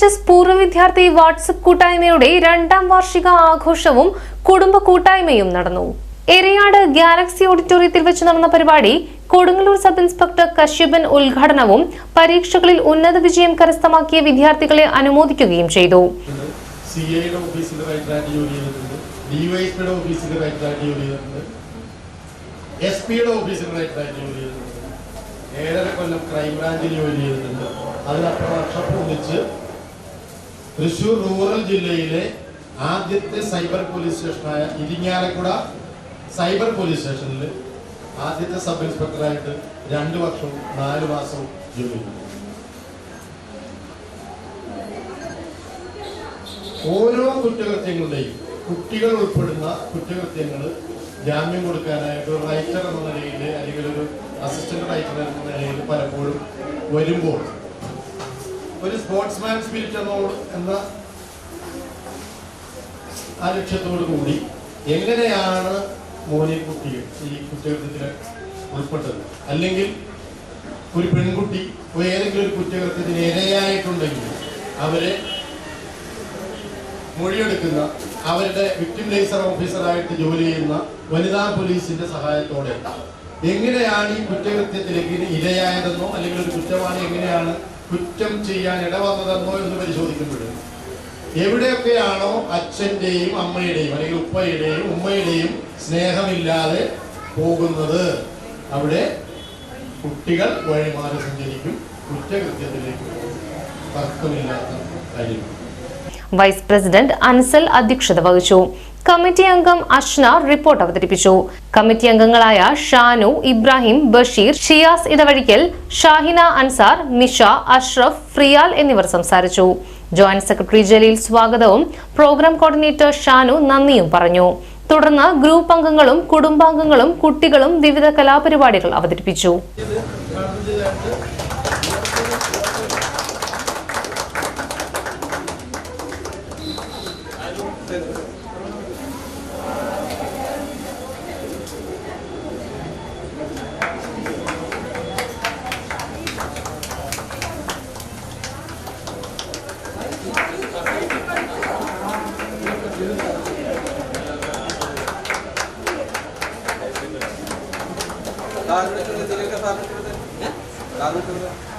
H S പൂർവ വിദ്യാർത്ഥി WhatsApp കൂട്ടായ്മയുടെ രണ്ടാം വാർഷിക ആഘോഷവും കുടുംബ കൂട്ടായ്മയും നടന്നു. എരയാട് ഗാലക്സി ഓഡിറ്റോറിയത്തിൽ വെച്ച് നടന്ന പരിപാടി കൊടുങ്ങല്ലൂർ സബ് ഇൻസ്പെക്ടർ കശ്യപൻ ഉദ്ഘാടനവും പരീക്ഷകളിൽ ഉന്നത വിജയം കരസ്ഥമാക്കിയ വിദ്യാർത്ഥികളെ അനുമോദിക്കുകയും ചെയ്തു. ചെയ്തിട്ടുണ്ട് ഏഴര കൊല്ലം ക്രൈംബ്രാഞ്ചിൽ ജോലി ചെയ്തിട്ടുണ്ട് അതിനപ്പുറം വർഷം ഒന്നിച്ച് തൃശൂർ റൂറൽ ജില്ലയിലെ ആദ്യത്തെ സൈബർ പോലീസ് സ്റ്റേഷനായ ഇരിങ്ങാലക്കുട സൈബർ പോലീസ് സ്റ്റേഷനിൽ ആദ്യത്തെ സബ് ഇൻസ്പെക്ടറായിട്ട് രണ്ട് വർഷവും നാല് മാസവും ജോലി ഓരോ കുറ്റകൃത്യങ്ങളുടെയും കുട്ടികൾ ഉൾപ്പെടുന്ന കുറ്റകൃത്യങ്ങൾ ജാമ്യം കൊടുക്കാനായിട്ട് ഒരു റൈറ്റർ എന്ന നിലയിൽ അല്ലെങ്കിൽ ഒരു അസിസ്റ്റന്റ് റൈറ്റർ എന്ന നിലയിൽ പലപ്പോഴും വരുമ്പോൾ ഒരു സ്പോർട്സ്മാൻ സ്പിരിറ്റ് എന്നോട് എന്ന ആ ലക്ഷ്യത്തോടു കൂടി എങ്ങനെയാണ് മോനെ കുട്ടികൾ ഈ കുറ്റകൃത്യത്തിൽ ഉൾപ്പെട്ടത്? അല്ലെങ്കിൽ ഒരു പെൺകുട്ടി ഏതെങ്കിലും ഒരു കുറ്റകൃത്യത്തിന് ഇരയായിട്ടുണ്ടെങ്കിൽ അവരെ മൊഴിയെടുക്കുന്ന അവരുടെ വിക്ടിം ലൈസർ ഓഫീസറായിട്ട് ജോലി ചെയ്യുന്ന വനിതാ പോലീസിന്റെ സഹായത്തോടെ എങ്ങനെയാണ് ഈ കുറ്റകൃത്യത്തിലേക്ക് ഇരയായതെന്നോ അല്ലെങ്കിൽ ഒരു കുറ്റവാളി എങ്ങനെയാണ് കുറ്റം ചെയ്യാൻ ഇടവന്നതെന്നോ എന്ന് പരിശോധിക്കുമ്പോൾ എവിടെയൊക്കെയാണോ അച്ഛന്റെയും അമ്മയുടെയും അല്ലെങ്കിൽ ഉപ്പയുടെയും ഉമ്മയുടെയും സ്നേഹമില്ലാതെ പോകുന്നത് അവിടെ കുട്ടികൾ വഴിമാറി സഞ്ചരിക്കും കുറ്റകൃത്യത്തിലേക്ക് തർക്കമില്ലാത്ത കാര്യം. വൈസ് പ്രസിഡന്റ് അൻസൽ അധ്യക്ഷത വഹിച്ചു. കമ്മിറ്റി അംഗം അഷ്ന റിപ്പോർട്ട് അവതരിപ്പിച്ചു. കമ്മിറ്റി അംഗങ്ങളായ ഷാനു ഇബ്രാഹിം ബഷീർ ഷിയാസ് ഇടവഴിക്കൽ ഷാഹിന അൻസാർ മിഷ അഷ്റഫ് ഫ്രിയാൽ എന്നിവർ സംസാരിച്ചു. ജോയിന്റ് സെക്രട്ടറി ജലീൽ സ്വാഗതവും പ്രോഗ്രാം കോർഡിനേറ്റർ ഷാനു നന്ദിയും പറഞ്ഞു. തുടർന്ന് ഗ്രൂപ്പ് അംഗങ്ങളും കുടുംബാംഗങ്ങളും കുട്ടികളും വിവിധ കലാപരിപാടികൾ അവതരിപ്പിച്ചു. दारू करते दिले का दारू करते दारू करते